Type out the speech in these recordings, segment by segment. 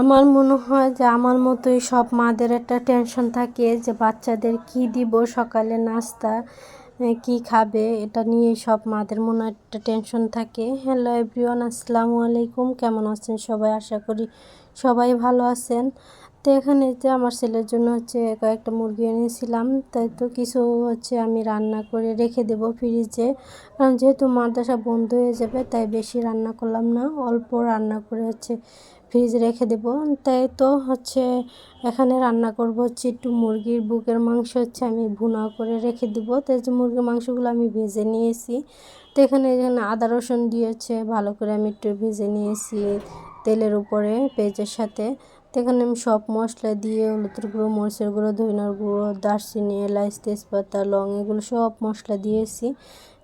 আমার মনে হয় যে আমার মতোই সব মাদের একটা টেনশন থাকে যে বাচ্চাদের কি দিব সকালে নাস্তা কি খাবে, এটা নিয়ে সব মাদের মনে একটা টেনশন থাকে। হ্যালো এভরিওয়ান আসসালামু আলাইকুম, কেমন আছেন সবাই? আশা করি সবাই ভালো আছেন। তো এখানে যে আমার ছেলের জন্য হচ্ছে কয়েকটা মুরগি এনেছিলাম। তাই তো কিছু হচ্ছে আমি রান্না করে রেখে দেব ফ্রিজে কারণ যেহেতু মাদ্রাসা বন্ধ হয়ে যাবে, তাই বেশি রান্না করলাম না, অল্প রান্না করে হচ্ছে ফ্রিজে রেখে দেব। তাই তো হচ্ছে এখানে রান্না করব হচ্ছে একটু মুরগির বুকের মাংস হচ্ছে আমি ভুনা করে রেখে দেব। তাই যে মুরগির মাংসগুলো আমি ভেজে নিয়েছি। তো এখানে এখানে আদা, রসুন দিয়েছে ভালো করে আমি একটু ভেজে নিয়েছি তেলের উপরে, পেঁয়াজের সাথে। এখানে আমি সব মশলা দিয়ে হলুদের গুঁড়ো, মরিচের গুঁড়ো ধইনার গুঁড়ো, দারচিনি এলাচ তেজপাতা, লং এগুলো সব মশলা দিয়েছি।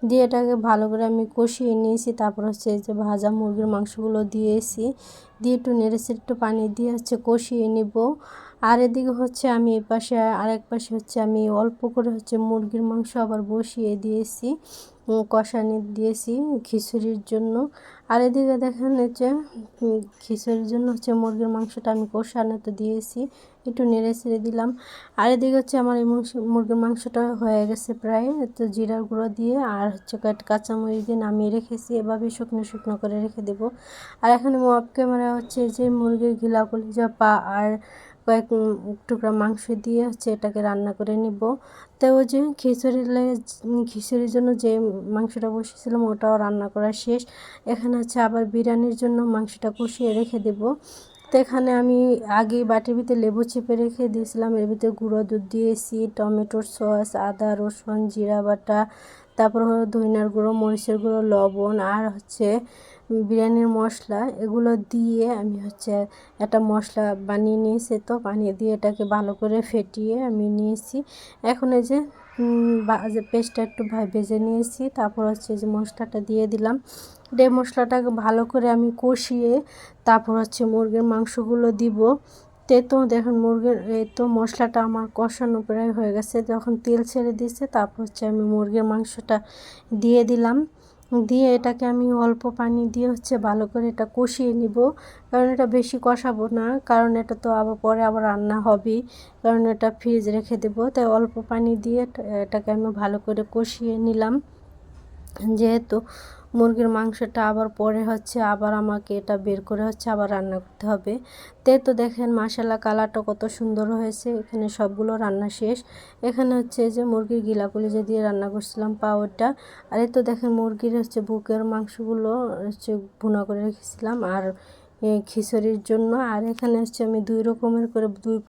দিয়ে এটাকে ভালো করে আমি কষিয়ে নিয়েছি। তারপর হচ্ছে যে ভাজা মুরগির মাংসগুলো দিয়েছি। দিয়ে একটু নেড়েছে একটু পানি দিয়ে হচ্ছে কষিয়ে নিব। আর এদিকে হচ্ছে আমি এ পাশে, আরেক পাশে হচ্ছে আমি অল্প করে হচ্ছে মুরগির মাংস আবার বসিয়ে দিয়েছি কষানি দিয়েছি খিচুড়ির জন্য। আর এদিকে দেখেন হচ্ছে খিচুড়ির জন্য হচ্ছে মুরগির মাংসটা আমি কষানোতে দিয়েছি, একটু নেড়ে ছেড়ে দিলাম। আর এদিকে হচ্ছে আমার এই মুরগির মাংসটা হয়ে গেছে প্রায়, তো জিরার গুঁড়ো দিয়ে আর হচ্ছে কাঁচামরিচ দিয়ে নামিয়ে রেখেছি, এভাবে শুকনো শুকনো করে রেখে দেবো। আর এখানে মপ ক্যামেরা হচ্ছে যে মুরগির ঘিলা যা পা আর কয়েক টুকরা মাংস দিয়ে হচ্ছে এটাকে রান্না করে নিব। তো ওই যে খিচুড়ি খিচুড়ির জন্য যে মাংসটা বসেছিলাম ওটাও রান্না করা শেষ। এখানে হচ্ছে আবার বিরিয়ানির জন্য মাংসটা কষিয়ে রেখে দেব। তো এখানে আমি আগে বাটির ভিতরে লেবু চেপে রেখে দিয়েছিলাম। এর ভিতরে গুঁড়ো দুধ দিয়েছি, টমেটোর সস, আদা, রসুন, জিরা বাটা, তারপর হলো ধইনার গুঁড়ো, মরিচের গুঁড়ো, লবণ, আর হচ্ছে বিরিয়ানির মশলা, এগুলো দিয়ে আমি হচ্ছে একটা মশলা বানিয়ে নিয়েছি তো, বানিয়ে দিয়ে এটাকে ভালো করে ফেটিয়ে আমি নিয়েছি। এখন এই যে পেস্টটা একটু ভেজে নিয়েছি, তারপর হচ্ছে যে মশলাটা দিয়ে দিলাম। ডে মশলাটাকে ভালো করে আমি কষিয়ে তারপর হচ্ছে মুরগির মাংসগুলো দিব। তে তো দেখুন মুরগির, এই তো মশলাটা আমার কষানো প্রায় হয়ে গেছে, যখন তেল ছেড়ে দিয়েছে, তারপর হচ্ছে আমি মুরগির মাংসটা দিয়ে দিলাম। দিয়ে এটাকে আমি অল্প পানি দিয়ে হচ্ছে ভালো করে এটা কষিয়ে নিব। কারণ এটা বেশি কষাবো না, কারণ এটা তো আবার পরে আবার রান্না হবে কারণ এটা ফ্রিজ রেখে দেবো। তাই অল্প পানি দিয়ে এটাকে আমি ভালো করে কষিয়ে নিলাম। যেহেতু মুরগির মাংসটা আবার পরে হচ্ছে, আবার আমাকে এটা বের করে হচ্ছে আবার রান্না করতে হবে। তে তো দেখেন মাসালা কালারটা কত সুন্দর হয়েছে, এখানে সবগুলো রান্না শেষ। এখানে হচ্ছে যে মুরগির গিলাগুলি যে দিয়ে রান্না করছিলাম পাওয়ারটা আর এই তো দেখেন মুরগির হচ্ছে বুকের মাংসগুলো হচ্ছে ভুনা করে রেখেছিলাম আর খিচুড়ির জন্য। আর এখানে হচ্ছে আমি দুই রকমের করে দুই